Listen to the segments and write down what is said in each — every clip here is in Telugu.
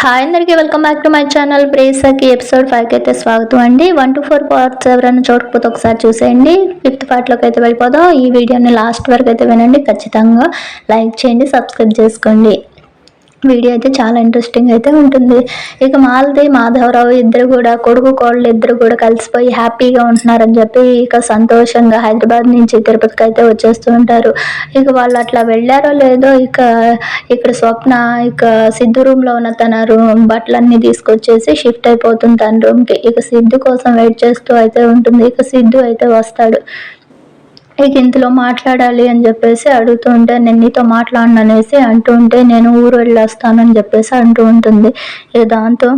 హాయ్ అందరికీ welcome back to my channel బ్రేసాకి episode ఫైవ్కి అయితే స్వాగతం అండి. వన్ టు ఫోర్ పార్ట్స్ ఎవరైనా చూడకపోతే ఒకసారి చూసేయండి. ఫిఫ్త్ పార్ట్లోకి అయితే వెళ్ళిపోదాం. ఈ వీడియోని లాస్ట్ వరకు అయితే వినండి. ఖచ్చితంగా లైక్ చేయండి సబ్స్క్రైబ్ చేసుకోండి. వీడియో అయితే చాలా ఇంట్రెస్టింగ్ అయితే ఉంటుంది. ఇక మాలతి మాధవరావు ఇద్దరు కూడా కొడుకు కోళ్ళు ఇద్దరు కూడా కలిసిపోయి హ్యాపీగా ఉంటున్నారని చెప్పి ఇక సంతోషంగా హైదరాబాద్ నుంచి తిరుపతికి అయితే వచ్చేస్తూ ఉంటారు. ఇక వాళ్ళు అట్లా వెళ్ళారో లేదో ఇక ఇక్కడ స్వప్న ఇక సిద్ధు రూమ్లో ఉన్న తన రూమ్ బట్టలన్నీ తీసుకొచ్చేసి షిఫ్ట్ అయిపోతుంది తన రూమ్కి ఇక సిద్ధు కోసం వెయిట్ చేస్తూ అయితే ఉంటుంది. ఇక సిద్ధు అయితే వస్తాడు. ఇక ఇంతలో మాట్లాడాలి అని చెప్పేసి అడుగుతుంటే నేను నీతో మాట్లాడను అనేసి అంటూ ఉంటే నేను ఊరు వెళ్ళొస్తానని చెప్పేసి అంటూ ఉంటుంది. ఇక దాంతో?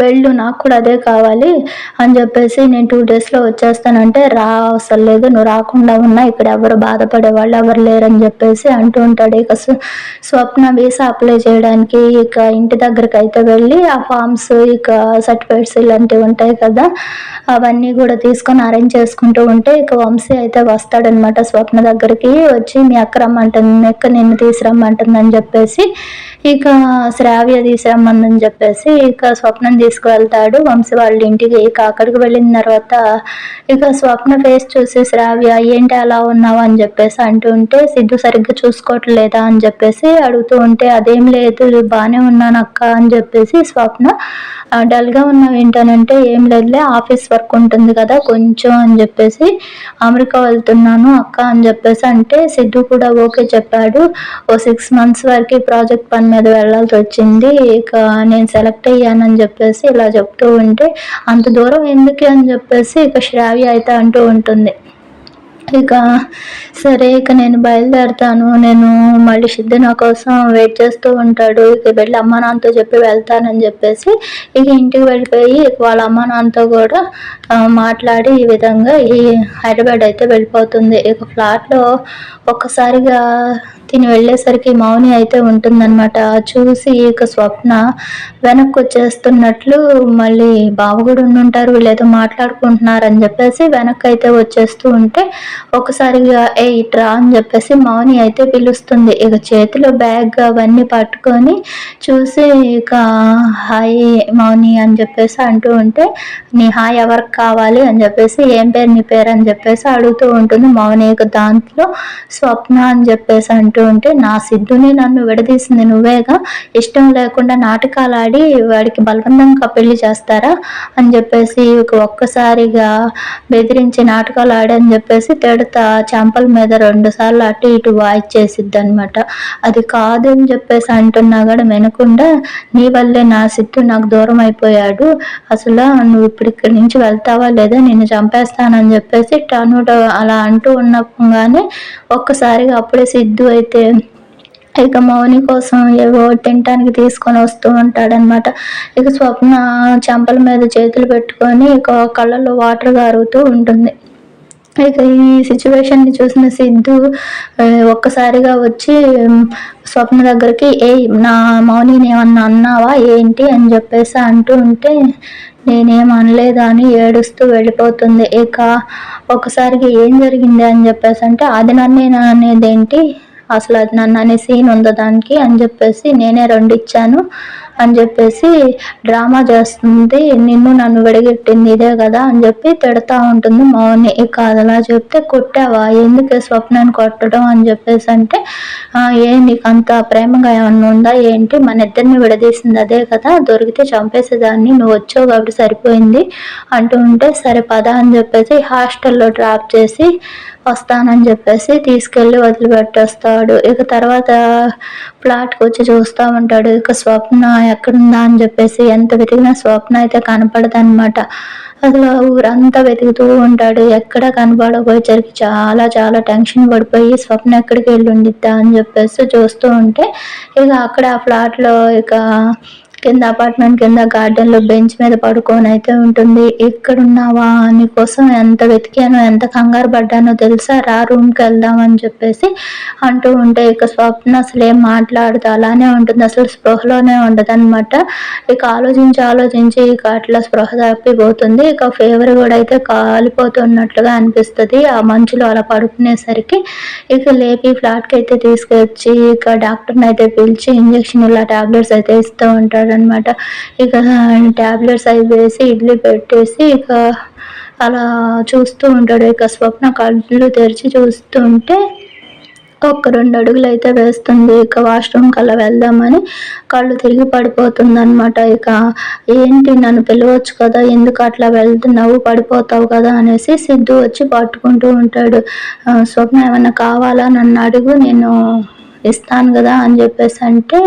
వెళ్ళు నాకు కూడా అదే కావాలి అని చెప్పేసి నేను టూ డేస్లో వచ్చేస్తానంటే రా అవసరం లేదు నువ్వు రాకుండా ఉన్నా ఇక్కడ ఎవరు బాధపడే వాళ్ళు ఎవరు లేరని చెప్పేసి అంటూ ఉంటాడు. ఇక స్వప్న వీసా అప్లై చేయడానికి ఇక ఇంటి దగ్గరికి అయితే వెళ్ళి ఆ ఫామ్స్ ఇక సర్టిఫికేట్స్ ఇలాంటివి ఉంటాయి కదా అవన్నీ కూడా తీసుకొని అరేంజ్ చేసుకుంటూ ఉంటే ఇక వంశీ అయితే వస్తాడనమాట స్వప్న దగ్గరికి వచ్చి మీ అక్క రమ్మంటుంది మీ అక్క నిన్ను తీసురమ్మంటుంది అని చెప్పేసి ఇక శ్రావ్య తీసురమ్మందని చెప్పేసి ఇక స్వప్నం తీసుకువెళ్తాడు. వంశీ వాళ్ళ ఇంటికి ఇక అక్కడికి వెళ్ళిన తర్వాత ఇక స్వప్న ఫేస్ చూసి శ్రావ్య ఏంటి అలా ఉన్నావు? అని చెప్పేసి అంటూ ఉంటే సిద్ధు సరిగ్గా చూసుకోవట్లేదా? అని చెప్పేసి అడుగుతూ ఉంటే అదేం లేదు బాగానే ఉన్నాను అక్క అని చెప్పేసి స్వప్న డల్గా ఉన్నావు ఏంటనంటే ఏం లేదులే ఆఫీస్ వర్క్ ఉంటుంది కదా కొంచెం అని చెప్పేసి అమెరికా వెళ్తున్నాను అక్క అని చెప్పేసి అంటే సిద్ధు కూడా ఓకే చెప్పాడు. ఓ సిక్స్ మంత్స్ వరకు ప్రాజెక్ట్ పని మీద వెళ్ళాల్సి వచ్చింది. ఇక నేను సెలెక్ట్ అయ్యానని చెప్పేసి ఇలా చెప్తూ ఉంటే అంత దూరం ఎందుకు అని చెప్పేసి ఇక శ్రావ్య అయితే అంటూ ఉంటుంది. ఇక సరే ఇక నేను బయలుదేరుతాను. నేను మళ్ళీ సిద్ధి నా కోసం వెయిట్ చేస్తూ ఉంటాడు. ఇక వెళ్ళి అమ్మ నాన్నతో చెప్పి వెళ్తానని చెప్పేసి ఇక ఇంటికి వెళ్ళిపోయి వాళ్ళ అమ్మ నాన్నతో కూడా మాట్లాడి ఈ విధంగా ఈ హైదరాబాద్ అయితే వెళ్ళిపోతుంది. ఇక ఫ్లాట్లో ఒక్కసారిగా తిని వెళ్ళేసరికి మౌని అయితే ఉంటుందన్నమాట. చూసి ఇక స్వప్న వెనక్కి వచ్చేస్తున్నట్లు మళ్ళీ బావ కూడా ఉండుంటారు వీళ్ళేదో మాట్లాడుకుంటున్నారు అని చెప్పేసి వెనక్కి అయితే వచ్చేస్తూ ఉంటే ఒకసారిగా ఏ ఇట్రా అని చెప్పేసి మౌని అయితే పిలుస్తుంది. ఇక చేతిలో బ్యాగ్ అవన్నీ పట్టుకొని చూసి ఇక హాయ్ మౌని అని చెప్పేసి అంటూ ఉంటే నీ హాయ్ ఎవరికి కావాలి అని చెప్పేసి ఏం పేరు నీ పేరు? అని చెప్పేసి అడుగుతూ ఉంటుంది మౌని దాంట్లో. స్వప్న అని చెప్పేసి అంటూ ఉంటే నా సిద్ధుని నన్ను విడదీసింది నువ్వేగా? ఇష్టం లేకుండా నాటకాలు ఆడి వాడికి బలవంతంగా పెళ్ళి చేస్తారా? అని చెప్పేసి ఒక్కసారిగా బెదిరించి నాటకాలు ఆడని చెప్పేసి తిడతా చెంపల మీద రెండు సార్లు అటు ఇటు వాయిచ్చేసిద్ది అనమాట అది కాదు అని చెప్పేసి అంటున్నా కూడా వినకుండా నీ వల్లే నా సిద్ధు నాకు దూరం అయిపోయాడు. అసలు నువ్వు ఇప్పుడు ఇక్కడి నుంచి చంపేస్తావా లేదా నేను చంపేస్తానని చెప్పేసి టను అలా అంటూ ఉన్నప్పుగానే ఒక్కసారిగా అప్పుడే సిద్ధు అయితే ఇక మౌని కోసం ఏవో తినటానికి తీసుకొని వస్తూ ఉంటాడనమాట ఇక స్వప్న చెంపల మీద చేతులు పెట్టుకొని ఇక కళ్ళలో వాటర్ గారుతూ ఉంటుంది. ఇక ఈ సిచ్యువేషన్ని చూసిన సిద్ధు ఒక్కసారిగా వచ్చి స్వప్న దగ్గరికి ఏ నా మౌనిని ఏమన్నా అన్నావా? ఏంటి? అని చెప్పేసి అంటూ ఉంటే నేనేం అనలేదా అని ఏడుస్తూ వెళ్ళిపోతుంది. ఇక ఒకసారికి ఏం జరిగింది అని చెప్పేసి అంటే అది నన్ను అనేది ఏంటి అసలు అది నన్ను అనే సీన్ ఉందో దానికి అని చెప్పేసి నేనే రెండు ఇచ్చాను అని చెప్పేసి డ్రామా చేస్తుంది. నిన్ను నన్ను విడగెట్టింది ఇదే కదా అని చెప్పి తిడతా ఉంటుంది మౌని. ఇక అలా చెప్తే కొట్టావా? ఎందుకు స్వప్నాన్ని కొట్టడం అని చెప్పేసి అంటే ఏ నీకు అంత ప్రేమగా ఏమన్నా ఉందా? ఏంటి? మన ఇద్దరిని విడదీసింది అదే కదా? దొరికితే చంపేసేదాన్ని. నువ్వు వచ్చావు కాబట్టి సరిపోయింది అంటూ ఉంటే సరే పద అని చెప్పేసి హాస్టల్లో డ్రాప్ చేసి వస్తానని చెప్పేసి తీసుకెళ్ళి వదిలిపెట్టేస్తాడు. ఇక తర్వాత ఫ్లాట్కి వచ్చి చూస్తూ ఉంటాడు. ఇక స్వప్న ఎక్కడుందా అని చెప్పేసి ఎంత వెతికినా స్వప్న అయితే కనపడదు అనమాట అసలు ఊరంతా వెతుకుతూ ఉంటాడు. ఎక్కడ కనపడకపోయేసరికి చాలా చాలా టెన్షన్ పడిపోయి స్వప్న ఎక్కడికి వెళ్ళి ఉండిద్దా అని చెప్పేసి చూస్తూ ఉంటే ఇక అక్కడ ఆ ఫ్లాట్లో ఇక కింద అపార్ట్మెంట్ కింద గార్డెన్లో బెంచ్ మీద పడుకొని అయితే ఉంటుంది. ఎక్కడున్నావా? నీకోసం ఎంత వెతికానో ఎంత కంగారు పడ్డానో తెలుసా? రా రూమ్కి వెళ్దాం అని చెప్పేసి అంటూ ఉంటే ఇక స్వప్న అసలు ఏం మాట్లాడుతూ అలానే ఉంటుంది. అసలు స్పృహలోనే ఉండదు అనమాట ఇక ఆలోచించి ఆలోచించి ఇక అట్లా స్పృహ తప్పిపోతుంది. ఇక ఫేవర్ కూడా అయితే కాలిపోతున్నట్లుగా అనిపిస్తుంది. ఆ మంచులో అలా పడుకునేసరికి ఇక లేపి ఫ్లాట్కి అయితే తీసుకొచ్చి ఇక డాక్టర్ని అయితే పిలిచి ఇంజక్షన్ ఇలా టాబ్లెట్స్ అయితే ఇస్తూ ఉంటాడు అనమాట ఇక టాబ్లెట్స్ అవి వేసి ఇడ్లీ పెట్టేసి ఇక అలా చూస్తూ ఉంటాడు. ఇక స్వప్న కళ్ళు తెరిచి చూస్తుంటే ఒక రెండు అడుగులు అయితే వేస్తుంది. ఇక వాష్రూమ్కి అలా వెళ్దామని కళ్ళు తిరిగి పడిపోతుంది అనమాట ఇక ఏంటి నన్ను పిలవచ్చు కదా? ఎందుకు అట్లా వెళ్తున్నావు పడిపోతావు కదా? అనేసి సిద్ధు వచ్చి పట్టుకుంటూ ఉంటాడు. స్వప్న ఏమన్నా కావాలా? నన్ను అడుగు. నేను ఇస్తాను కదా అని చెప్పేసి అంటే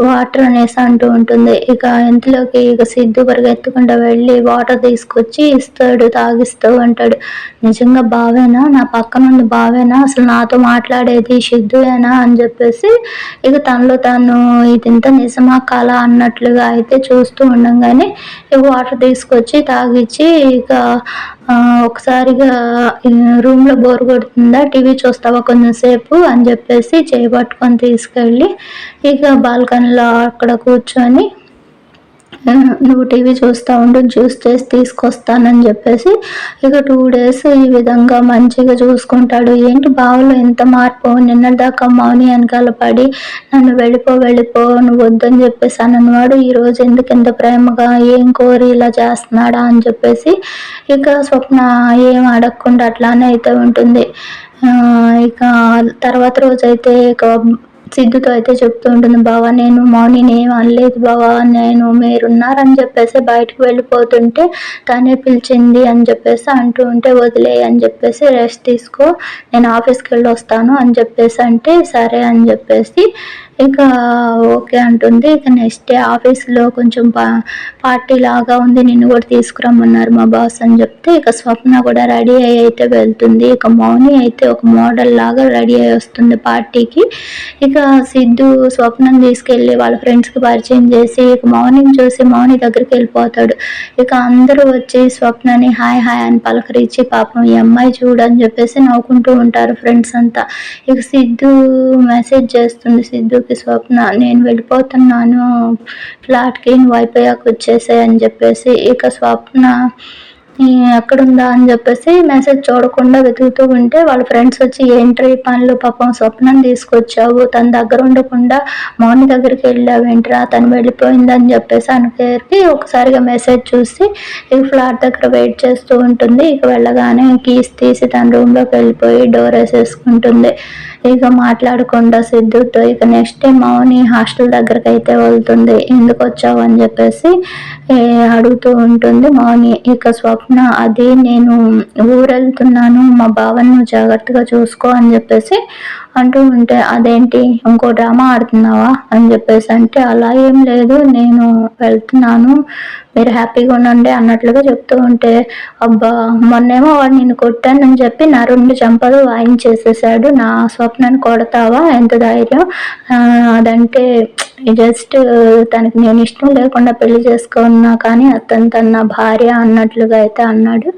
వాటర్ అనేసి అంటూ ఉంటుంది. ఇక ఇంతలోకి ఇక సిద్ధు పరిగెత్తకుండా వెళ్ళి వాటర్ తీసుకొచ్చి ఇస్తాడు తాగిస్తూ అంటాడు. నిజంగా బావేనా? నా పక్క నుండి బావేనా? అసలు నాతో మాట్లాడేది సిద్ధుయేనా అని చెప్పేసి ఇక తనలో తను ఇంత నిజమా కళ అన్నట్లుగా అయితే చూస్తూ ఉండగానే ఇక వాటర్ తీసుకొచ్చి తాగిచ్చి ఇక ఒకసారిగా రూమ్లో బోర్ కొడుతుందా టీవీ చూస్తావా కొంచెం సేపు అని చెప్పేసి చేపట్టుకొని తీసుకెళ్ళి ఇక బాల్కనీలో అక్కడ కూర్చొని నువ్వు టీవీ చూస్తూ ఉండు జ్యూస్ చేసి తీసుకొస్తానని చెప్పేసి ఇక టూ డేస్ ఈ విధంగా మంచిగా చూసుకుంటాడు. ఏంటి బావులో ఎంత మార్పు? నిన్నటిదాకా మౌని వెనకాల పడి నన్ను వెళ్ళిపో వెళ్ళిపో నువ్వు వద్దని చెప్పేసి అన్నవాడు ఈరోజు ఎందుకు ఎంత ప్రేమగా ఏం కోరి ఇలా చేస్తున్నాడా అని చెప్పేసి ఇక స్వప్న ఏం అడగకుండా అట్లానే అయితే ఉంటుంది. ఇక తర్వాత రోజైతే ఇక సిద్ధుతో అయితే చెప్తూ ఉంటుంది బావా నేను మార్నింగ్ ఏం అనలేదు బావా నేను మీరున్నారని చెప్పేసి బయటకు వెళ్ళిపోతుంటే తనే పిలిచింది అని చెప్పేసి అంటూ ఉంటే వదిలే అని చెప్పేసి రెస్ట్ తీసుకో నేను ఆఫీస్కి వెళ్ళి వస్తాను అని చెప్పేసి అంటే సరే అని చెప్పేసి ఇక ఓకే అంటుంది. ఇక నెక్స్ట్ డే ఆఫీస్లో కొంచెం పా పార్టీ లాగా ఉంది నిన్ను కూడా తీసుకురమ్మన్నారు మా బాస్ అని చెప్తే ఇక స్వప్న కూడా రెడీ అయ్యి అయితే వెళ్తుంది. ఇక మౌని అయితే ఒక మోడల్ లాగా రెడీ అయ్యి వస్తుంది పార్టీకి. ఇక సిద్ధు స్వప్నం తీసుకెళ్ళి వాళ్ళ ఫ్రెండ్స్కి పరిచయం చేసి ఇక మౌనిని చూసి మౌని దగ్గరికి వెళ్ళిపోతాడు. ఇక అందరూ వచ్చి స్వప్నని హాయ్ హాయ్ అని పలకరించి పాపం ఈ అమ్మాయి చూడని చెప్పేసి నవ్వుకుంటూ ఉంటారు ఫ్రెండ్స్ అంతా. ఇక సిద్ధు మెసేజ్ చేస్తుంది. సిద్ధు చెప్పి స్వప్న నేను వెళ్ళిపోతున్నాను. ఫ్లాట్కి నువ్వు అయిపోయాక వచ్చేసాయి అని చెప్పేసి ఇక స్వప్న ఎక్కడుందా? అని చెప్పేసి మెసేజ్ చూడకుండా వెతుకుతూ ఉంటే వాళ్ళ ఫ్రెండ్స్ వచ్చి ఏంట్రీ పనులు? పాపం స్వప్నం తీసుకొచ్చావు. తన దగ్గర ఉండకుండా మౌని దగ్గరికి వెళ్ళావేంట్రా? తను వెళ్ళిపోయిందని చెప్పేసి అనుకేరికి ఒకసారిగా మెసేజ్ చూసి ఇక ఫ్లాట్ దగ్గర వెయిట్ చేస్తూ ఉంటుంది. ఇక వెళ్ళగానే కీస్ తీసి తన రూమ్లోకి వెళ్ళిపోయి డోర్ వేసేసుకుంటుంది. ఇక మాట్లాడకుండా సిద్ధుతో ఇక నెక్స్ట్ డే మౌని హాస్టల్ దగ్గరకు అయితే వెళ్తుంది. ఎందుకు వచ్చావు అని చెప్పేసి అడుగుతూ ఉంటుంది మౌని. ఇక స్వప్న అది నేను ఊరెళ్తున్నాను. మా బావను జాగ్రత్తగా చూసుకో అని చెప్పేసి అంటూ ఉంటే అదేంటి? ఇంకో డ్రామా ఆడుతున్నావా? అని చెప్పేసి అంటే అలా ఏం లేదు. నేను వెళ్తున్నాను. మీరు హ్యాపీగా ఉండండి అన్నట్లుగా చెప్తూ ఉంటే అబ్బా మొన్నేమో వాడు నేను కొట్టానని చెప్పి నా రెండు చంపలు వాయించేసేసాడు. నా స్వప్నాన్ని కొడతావా? ఎంత ధైర్యం? అదంటే జస్ట్ తనకి నేను ఇష్టం లేకుండా పెళ్ళి చేసుకున్నా కానీ అతను తన భార్య అన్నట్లుగా అయితే అన్నాడు.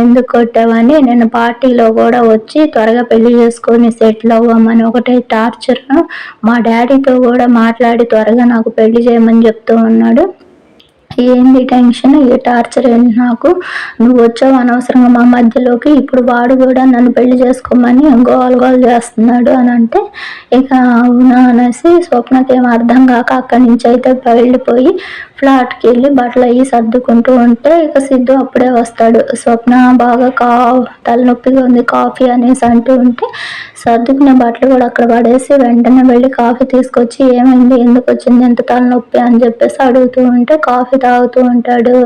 ఎందుకు కొట్టావని నేను పార్టీలో కూడా వచ్చి త్వరగా పెళ్ళి చేసుకొని సెటిల్ అవ్వమని ఒకటే టార్చర్. మా డాడీతో కూడా మాట్లాడి త్వరగా నాకు పెళ్ళి చేయమని చెప్తూ ఉన్నాడు. ఏంది టెన్షన్? ఏ టార్చర్ ఏంటి నాకు? నువ్వు వచ్చావు అనవసరంగా మా మధ్యలోకి ఇప్పుడు వాడు కూడా నన్ను పెళ్ళి చేసుకోమని గోల్ గోల్ చేస్తున్నాడు అని అంటే ఇక అవునా అనేసి స్వప్నకి ఏం అర్థం కాక అక్కడి నుంచి అయితే వెళ్ళిపోయి ఫ్లాట్కి వెళ్ళి బట్టలు అయ్యి సర్దుకుంటూ ఉంటే ఇక సిద్ధు అప్పుడే వస్తాడు. స్వప్న బాగా కా తలనొప్పిగా ఉంది కాఫీ అనేసి అంటూ ఉంటే సర్దుకున్న బట్టలు కూడా అక్కడ పడేసి వెంటనే వెళ్ళి కాఫీ తీసుకొచ్చి ఏమైంది ఎందుకు వచ్చింది ఎంత తలనొప్పి అని చెప్పేసి అడుగుతూ ఉంటే కాఫీ తాగుతూ ఉంటాడు.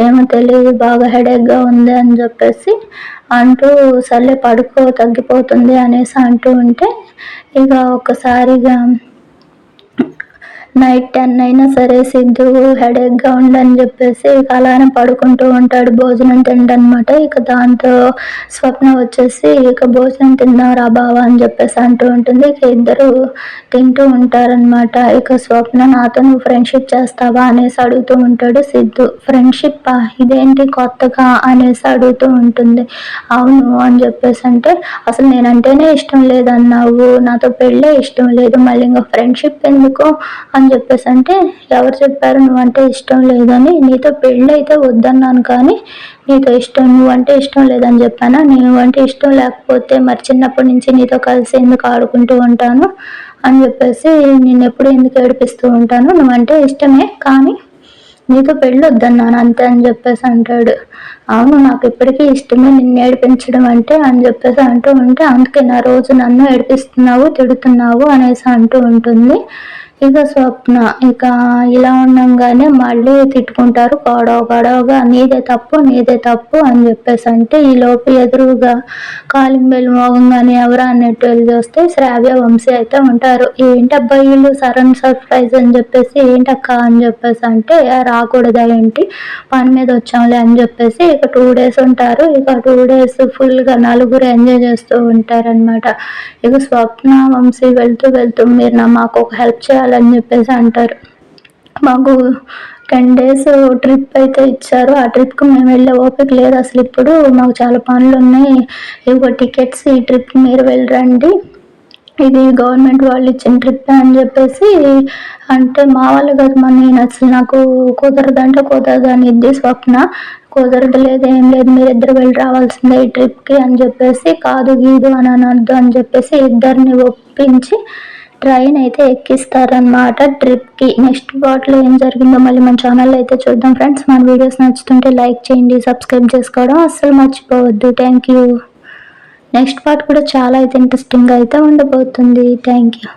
ఏమో తెలియదు బాగా హెడేక్గా ఉంది అని చెప్పేసి అంటూ సర్లే పడుకో తగ్గిపోతుంది అనేసి అంటూ ఉంటే ఇక ఒక్కసారిగా నైట్ టెన్ అయినా సరే సిద్ధు హెడేక్గా ఉండని చెప్పేసి ఇక అలానే పడుకుంటూ ఉంటాడు. భోజనం తిండనమాట ఇక దాంతో స్వప్న వచ్చేసి ఇక భోజనం తిన్నారా బావా అని చెప్పేసి అంటూ ఉంటుంది. ఇక ఇద్దరు తింటూ ఉంటారనమాట ఇక స్వప్న నాతో నువ్వు ఫ్రెండ్షిప్ చేస్తావా అనేసి అడుగుతూ ఉంటాడు సిద్ధు. ఫ్రెండ్షిప్ ఇదేంటి కొత్తగా అనేసి అడుగుతూ ఉంటుంది. అవును అని చెప్పేసి అంటే అసలు నేనంటేనే ఇష్టం లేదన్నావు. నాతో పెళ్ళే ఇష్టం లేదు. మళ్ళీ ఇంకా ఫ్రెండ్షిప్ ఎందుకు? అని చెప్పేసి అంటే ఎవరు చెప్పారు నువ్వంటే ఇష్టం లేదని? నీతో పెళ్ళి అయితే వద్దన్నాను కానీ నీతో ఇష్టం నువ్వంటే ఇష్టం లేదని చెప్పానా? నువ్వంటే ఇష్టం లేకపోతే మరి చిన్నప్పటి నుంచి నీతో కలిసి ఎందుకు ఆడుకుంటూ ఉంటాను? అని చెప్పేసి నేను ఎప్పుడు ఎందుకు ఏడిపిస్తూ ఉంటాను? నువ్వంటే ఇష్టమే కానీ నీతో పెళ్ళి వద్దన్నాను అంతే అని చెప్పేసి అంటాడు. అవును నాకు ఇప్పటికీ ఇష్టమే నిన్ను ఏడిపించడం అంటే అని చెప్పేసి అంటూ ఉంటే అందుకే నా రోజు నన్ను ఏడిపిస్తున్నావు తిడుతున్నావు అనేసి అంటూ ఉంటుంది. ఇక స్వప్న ఇక ఇలా ఉండంగానే మళ్ళీ తిట్టుకుంటారు. గొడవ గొడవగా నీదే తప్పు నీదే తప్పు అని చెప్పేసి అంటే ఈ లోపు ఎదురుగా కాలింగ్ బెల్ మోగంగానే ఎవరు అన్నట్టు వెళ్ళి చూస్తే శ్రావ్య వంశీ అయితే ఉంటారు. ఏంటి అబ్బాయి వీళ్ళు సడన్ సర్ప్రైజ్ అని చెప్పేసి ఏంటక్క అని చెప్పేసి అంటే రాకూడదా ఏంటి? పని మీద వచ్చాంలే అని చెప్పేసి ఇక టూ డేస్ ఉంటారు. ఇక టూ డేస్ ఫుల్గా నలుగురు ఎంజాయ్ చేస్తూ ఉంటారనమాట ఇక స్వప్న వంశీ వెళ్తూ వెళ్తూ మీరు నా మాకు ఒక హెల్ప్ చేయాలి? అని చెప్పేసి అంటారు. మాకు టెన్ డేస్ ట్రిప్ అయితే ఇచ్చారు. ఆ ట్రిప్కి మేము వెళ్ళే ఓపిక లేదు అసలు ఇప్పుడు. మాకు చాలా పనులు ఉన్నాయి. ఇవి టికెట్స్ ఈ ట్రిప్కి మీరు వెళ్ళరండి. ఇది గవర్నమెంట్ వాళ్ళు ఇచ్చిన ట్రిప్ అని చెప్పేసి అంటే మా వాళ్ళు కదా మన నేను అసలు నాకు కుదరదంటే కుదరదు అని ఇది స్వప్న. కుదరదు లేదు ఏం లేదు మీరిద్దరు వెళ్ళి రావాల్సిందే ఈ ట్రిప్కి అని చెప్పేసి కాదు గీదు అని అనొద్దు అని చెప్పేసి ఇద్దరిని ఒప్పించి ట్రైన్ అయితే ఎక్కిస్తారనమాట ట్రిప్కి నెక్స్ట్ పార్ట్లో ఏం జరిగిందో మళ్ళీ మన ఛానల్లో అయితే చూద్దాం ఫ్రెండ్స్ మన వీడియోస్ నచ్చుతుంటే లైక్ చేయండి సబ్స్క్రైబ్ చేసుకోవడం అస్సలు మర్చిపోవద్దు. థ్యాంక్ యూ నెక్స్ట్ పార్ట్ కూడా చాలా అయితే ఇంట్రెస్టింగ్ అయితే ఉండబోతుంది. Thank you